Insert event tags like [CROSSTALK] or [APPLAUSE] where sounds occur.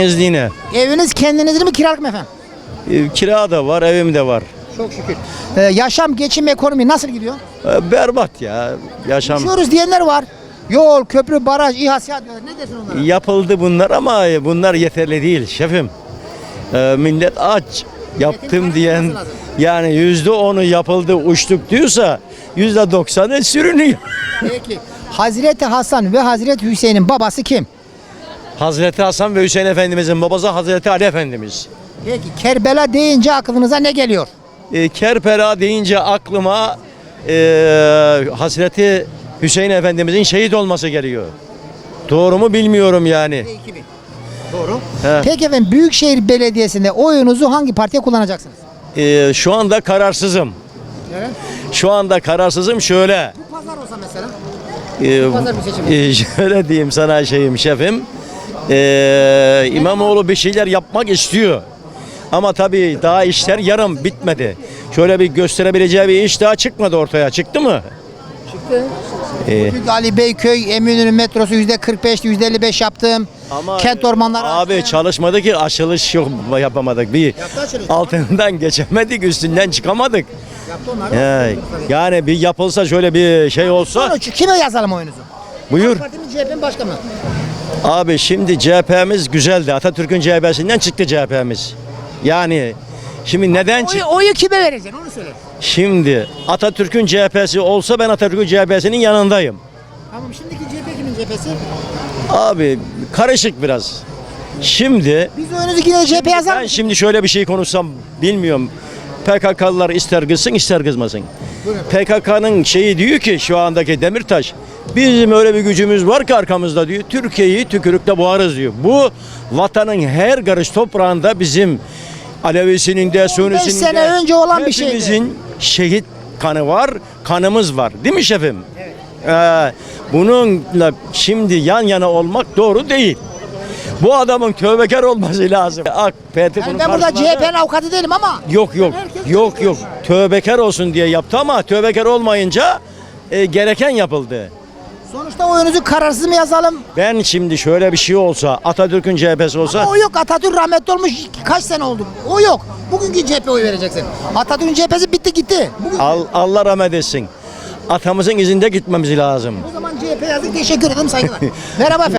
izniyle. Eviniz kendinizin mi kiralık mı efendim? Ee, Kira da var, evim de var. Çok şükür. Ee, yaşam, geçim, ekonomi nasıl gidiyor? Ee, Berbat ya. Yaşam Uçuyoruz diyenler var. Yol, köprü, baraj, İHA, SİHA diyorlar. Ne dersin onlara? yapıldı bunlar ama bunlar yeterli değil şefim. Ee, millet aç. Yaptım diyen yani yüzde onu yapıldı uçtuk diyorsa yüzde doksanı sürünüyor. Peki. Hazreti Hasan ve Hazreti Hüseyin'in babası kim? Hazreti Hasan ve Hüseyin Efendimizin babası Hazreti Ali Efendimiz. Peki. Kerbela deyince aklınıza ne geliyor? Ee, Kerpera deyince aklıma e, Hazreti Hüseyin Efendimizin şehit olması geliyor. Doğru mu bilmiyorum yani. Doğru. He. Peki efendim Büyükşehir Belediyesi'nde oyunuzu hangi partiye kullanacaksınız? Ee, şu anda kararsızım. Evet. Şu anda kararsızım şöyle. Bu pazar olsa mesela. Ee, Pazar bir seçim. e, [LAUGHS] şöyle diyeyim sana şeyim şefim. Ee, İmamoğlu bir şeyler yapmak istiyor. Ama tabii daha işler yarım bitmedi. Şöyle bir gösterebileceği bir iş daha çıkmadı ortaya. Çıktı mı? Çıktı. Ee, Çünkü Ali Beyköy, Eminönü metrosu %45, %55 yaptım. Kent ormanları Abi açtım. çalışmadı ki açılış yok yapamadık. Bir altından geçemedik, üstünden çıkamadık. Yaptı onları. Ee, yani bir yapılsa şöyle bir şey olsa. Sonuç kime yazalım oyunuzu? Buyur. Parti mi CHP mi başka mı? Abi şimdi CHP'miz güzeldi. Atatürk'ün CHP'sinden çıktı CHP'miz. Yani şimdi neden Oyu, çıktı? oyu kime vereceksin onu söyle. Şimdi Atatürk'ün CHP'si olsa ben Atatürk'ün CHP'sinin yanındayım. Tamam şimdiki CHP kimin CHP'si? Abi karışık biraz. Şimdi Biz yine CHP yazalım. ben şimdi şöyle bir şey konuşsam bilmiyorum. PKK'lılar ister kızsın ister kızmasın. PKK'nın şeyi diyor ki şu andaki Demirtaş bizim öyle bir gücümüz var ki arkamızda diyor. Türkiye'yi tükürükle boğarız diyor. Bu vatanın her karış toprağında bizim Alevisinin de Sünnisinin de sene önce olan bir şeydi. hepimizin şehit kanı var, kanımız var. Değil mi şefim? Ee, bununla şimdi yan yana olmak doğru değil. Bu adamın tövbekar olması lazım. AK Parti Yani bunun ben burada karşısında- CHP'nin avukatı değilim ama. Yok yok yok yok tövbekar olsun diye yaptı ama tövbekar olmayınca e, gereken yapıldı. Sonuçta oyunuzu kararsız mı yazalım? Ben şimdi şöyle bir şey olsa Atatürk'ün CHP'si olsa O yok Atatürk rahmetli olmuş kaç sene oldu? O yok. Bugünkü CHP oy vereceksin. Atatürk'ün CHP'si bitti gitti. Bugün Al- Allah rahmet etsin. Atamızın izinde gitmemiz lazım. o zaman CHP yazdık teşekkür ederim saygılar. Merhaba efendim. [LAUGHS]